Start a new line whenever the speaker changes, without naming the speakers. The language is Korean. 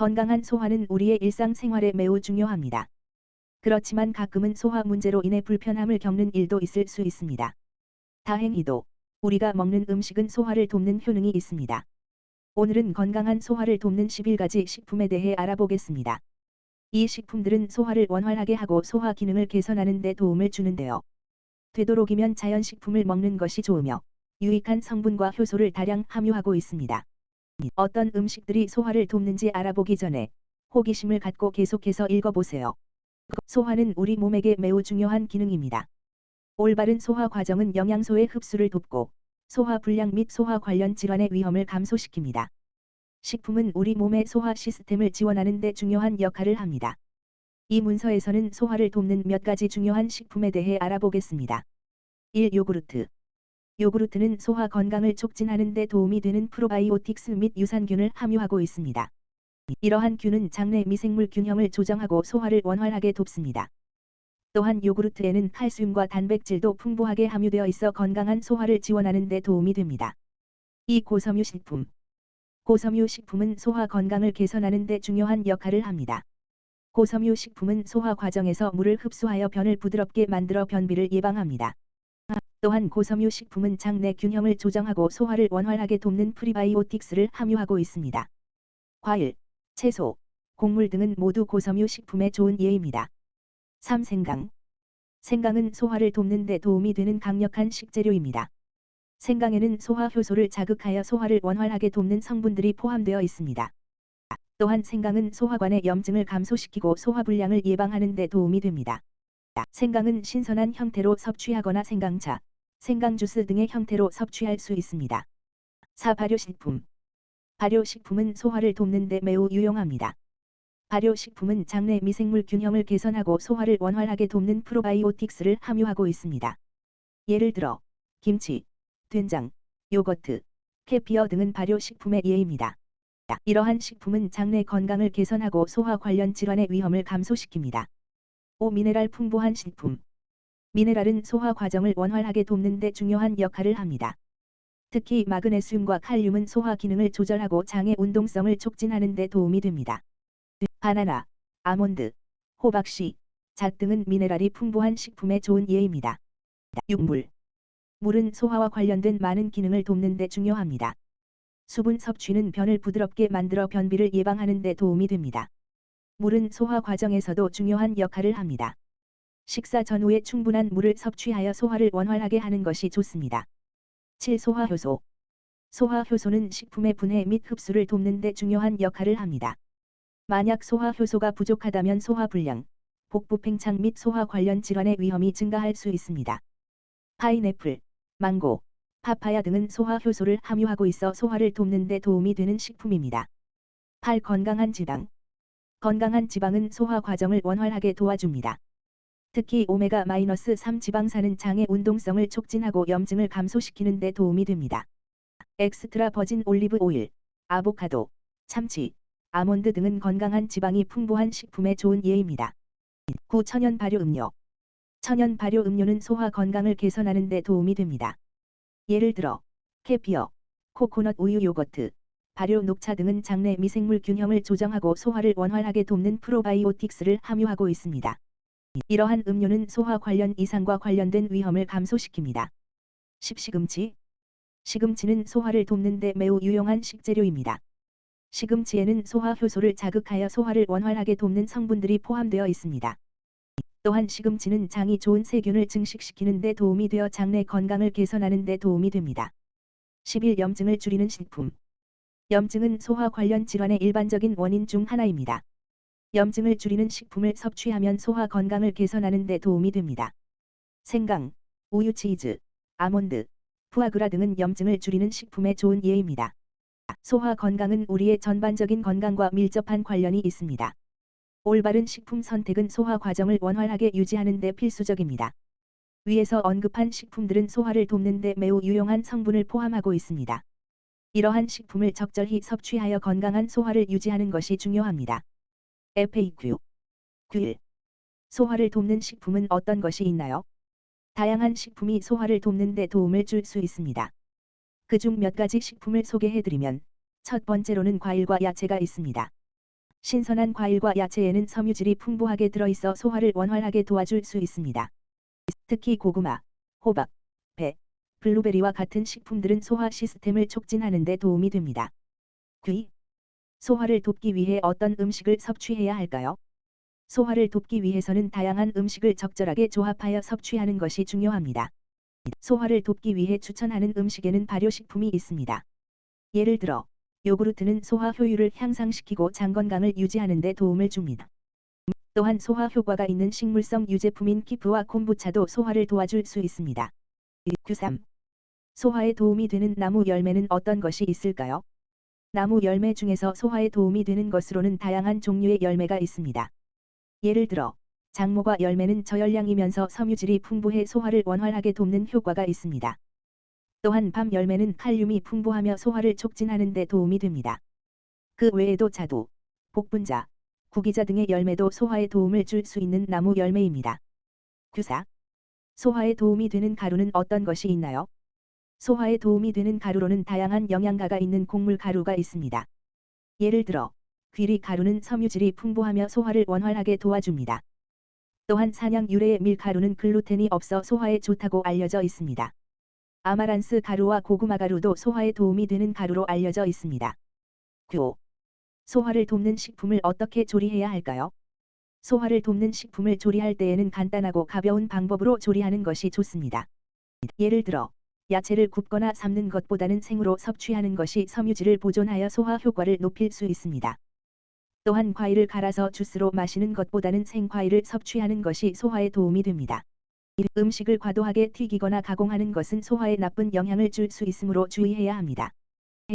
건강한 소화는 우리의 일상생활에 매우 중요합니다. 그렇지만 가끔은 소화 문제로 인해 불편함을 겪는 일도 있을 수 있습니다. 다행히도 우리가 먹는 음식은 소화를 돕는 효능이 있습니다. 오늘은 건강한 소화를 돕는 11가지 식품에 대해 알아보겠습니다. 이 식품들은 소화를 원활하게 하고 소화 기능을 개선하는 데 도움을 주는데요. 되도록이면 자연식품을 먹는 것이 좋으며 유익한 성분과 효소를 다량 함유하고 있습니다. 어떤 음식들이 소화를 돕는지 알아보기 전에 호기심을 갖고 계속해서 읽어보세요. 소화는 우리 몸에게 매우 중요한 기능입니다. 올바른 소화 과정은 영양소의 흡수를 돕고 소화 불량 및 소화 관련 질환의 위험을 감소시킵니다. 식품은 우리 몸의 소화 시스템을 지원하는 데 중요한 역할을 합니다. 이 문서에서는 소화를 돕는 몇 가지 중요한 식품에 대해 알아보겠습니다. 1. 요구르트 요구르트는 소화 건강을 촉진하는 데 도움이 되는 프로바이오틱스 및 유산균을 함유하고 있습니다. 이러한 균은 장내 미생물 균형을 조정하고 소화를 원활하게 돕습니다. 또한 요구르트에는 칼슘과 단백질도 풍부하게 함유되어 있어 건강한 소화를 지원하는 데 도움이 됩니다. 이 고섬유 식품 고섬유 식품은 소화 건강을 개선하는 데 중요한 역할을 합니다. 고섬유 식품은 소화 과정에서 물을 흡수하여 변을 부드럽게 만들어 변비를 예방합니다. 또한 고섬유 식품은 장내 균형을 조정하고 소화를 원활하게 돕는 프리바이오틱스를 함유하고 있습니다. 과일, 채소, 곡물 등은 모두 고섬유 식품의 좋은 예입니다. 3. 생강 생강은 소화를 돕는 데 도움이 되는 강력한 식재료입니다. 생강에는 소화 효소를 자극하여 소화를 원활하게 돕는 성분들이 포함되어 있습니다. 또한 생강은 소화관의 염증을 감소시키고 소화불량을 예방하는 데 도움이 됩니다. 생강은 신선한 형태로 섭취하거나 생강차, 생강주스 등의 형태로 섭취할 수 있습니다. 4. 발효식품 발효식품은 소화를 돕는 데 매우 유용합니다. 발효식품은 장내 미생물 균형을 개선하고 소화를 원활하게 돕는 프로바이오틱스를 함유하고 있습니다. 예를 들어 김치, 된장, 요거트, 캐피어 등은 발효식품의 예입니다. 이러한 식품은 장내 건강을 개선하고 소화 관련 질환의 위험을 감소시킵니다. 5. 미네랄 풍부한 식품 미네랄은 소화 과정을 원활하게 돕는 데 중요한 역할을 합니다. 특히 마그네슘과 칼륨은 소화 기능을 조절하고 장의 운동성을 촉진하는 데 도움이 됩니다. 바나나, 아몬드, 호박씨, 잣 등은 미네랄이 풍부한 식품의 좋은 예입니다. 6물 물은 소화와 관련된 많은 기능을 돕는 데 중요합니다. 수분 섭취는 변을 부드럽게 만들어 변비를 예방하는 데 도움이 됩니다. 물은 소화 과정에서도 중요한 역할을 합니다. 식사 전후에 충분한 물을 섭취하여 소화를 원활하게 하는 것이 좋습니다. 7. 소화효소 소화효소는 식품의 분해 및 흡수를 돕는 데 중요한 역할을 합니다. 만약 소화효소가 부족하다면 소화불량, 복부 팽창 및 소화 관련 질환의 위험이 증가할 수 있습니다. 파인애플, 망고, 파파야 등은 소화효소를 함유하고 있어 소화를 돕는 데 도움이 되는 식품입니다. 8. 건강한 지방 건강한 지방은 소화 과정을 원활하게 도와줍니다. 특히 오메가-3 지방산은 장의 운동성을 촉진하고 염증을 감소시키는 데 도움이 됩니다. 엑스트라 버진 올리브 오일, 아보카도, 참치, 아몬드 등은 건강한 지방이 풍부한 식품의 좋은 예입니다. 9. 천연 발효 음료 천연 발효 음료는 소화 건강을 개선하는 데 도움이 됩니다. 예를 들어 캐피어, 코코넛 우유 요거트, 발효 녹차 등은 장내 미생물 균형을 조정하고 소화를 원활하게 돕는 프로바이오틱스를 함유하고 있습니다. 이러한 음료는 소화 관련 이상과 관련된 위험을 감소시킵니다. 10. 시금치 시금치는 소화를 돕는 데 매우 유용한 식재료입니다. 시금치에는 소화 효소를 자극하여 소화를 원활하게 돕는 성분들이 포함되어 있습니다. 또한 시금치는 장이 좋은 세균을 증식시키는 데 도움이 되어 장내 건강을 개선하는 데 도움이 됩니다. 11. 염증을 줄이는 식품 염증은 소화 관련 질환의 일반적인 원인 중 하나입니다. 염증을 줄이는 식품을 섭취하면 소화 건강을 개선하는 데 도움이 됩니다. 생강, 우유 치즈, 아몬드, 푸아그라 등은 염증을 줄이는 식품의 좋은 예입니다. 소화 건강은 우리의 전반적인 건강과 밀접한 관련이 있습니다. 올바른 식품 선택은 소화 과정을 원활하게 유지하는 데 필수적입니다. 위에서 언급한 식품들은 소화를 돕는 데 매우 유용한 성분을 포함하고 있습니다. 이러한 식품을 적절히 섭취하여 건강한 소화를 유지하는 것이 중요합니다. FAQ 9일 소화를 돕는 식품은 어떤 것이 있나요? 다양한 식품이 소화를 돕는 데 도움을 줄 수 있습니다. 그중 몇 가지 식품을 소개해드리면 첫 번째로는 과일과 야채가 있습니다. 신선한 과일과 야채에는 섬유질이 풍부하게 들어있어 소화를 원활하게 도와줄 수 있습니다. 특히 고구마, 호박, 배, 블루베리와 같은 식품들은 소화 시스템을 촉진하는 데 도움이 됩니다. 귀. 소화를 돕기 위해 어떤 음식을 섭취해야 할까요? 소화를 돕기 위해서는 다양한 음식을 적절하게 조합하여 섭취하는 것이 중요합니다. 소화를 돕기 위해 추천하는 음식에는 발효식품이 있습니다. 예를 들어 요구르트는 소화 효율을 향상시키고 장 건강을 유지하는 데 도움을 줍니다. 또한 소화 효과가 있는 식물성 유제품인 키프와 콤부차도 소화를 도와줄 수 있습니다. 93. 소화에 도움이 되는 나무 열매는 어떤 것이 있을까요? 나무 열매 중에서 소화에 도움이 되는 것으로는 다양한 종류의 열매가 있습니다. 예를 들어 장모과 열매는 저열량이면서 섬유질이 풍부해 소화를 원활하게 돕는 효과가 있습니다. 또한 밤 열매는 칼륨이 풍부하며 소화를 촉진하는 데 도움이 됩니다. 그 외에도 자두, 복분자, 구기자 등의 열매도 소화에 도움을 줄 수 있는 나무 열매입니다. 규사 소화에 도움이 되는 가루는 어떤 것이 있나요? 소화에 도움이 되는 가루로는 다양한 영양가가 있는 곡물 가루가 있습니다. 예를 들어 귀리 가루는 섬유질이 풍부하며 소화를 원활하게 도와줍니다. 또한 산양 유래의 밀가루는 글루텐이 없어 소화에 좋다고 알려져 있습니다. 아마란스 가루와 고구마 가루도 소화에 도움이 되는 가루로 알려져 있습니다. 교. 소화를 돕는 식품을 어떻게 조리해야 할까요? 소화를 돕는 식품을 조리할 때에는 간단하고 가벼운 방법으로 조리하는 것이 좋습니다. 예를 들어 야채를 굽거나 삶는 것보다는 생으로 섭취하는 것이 섬유질을 보존하여 소화 효과를 높일 수 있습니다. 또한 과일을 갈아서 주스로 마시는 것보다는 생과일을 섭취하는 것이 소화에 도움이 됩니다. 음식을 과도하게 튀기거나 가공하는 것은 소화에 나쁜 영향을 줄 수 있으므로 주의해야 합니다.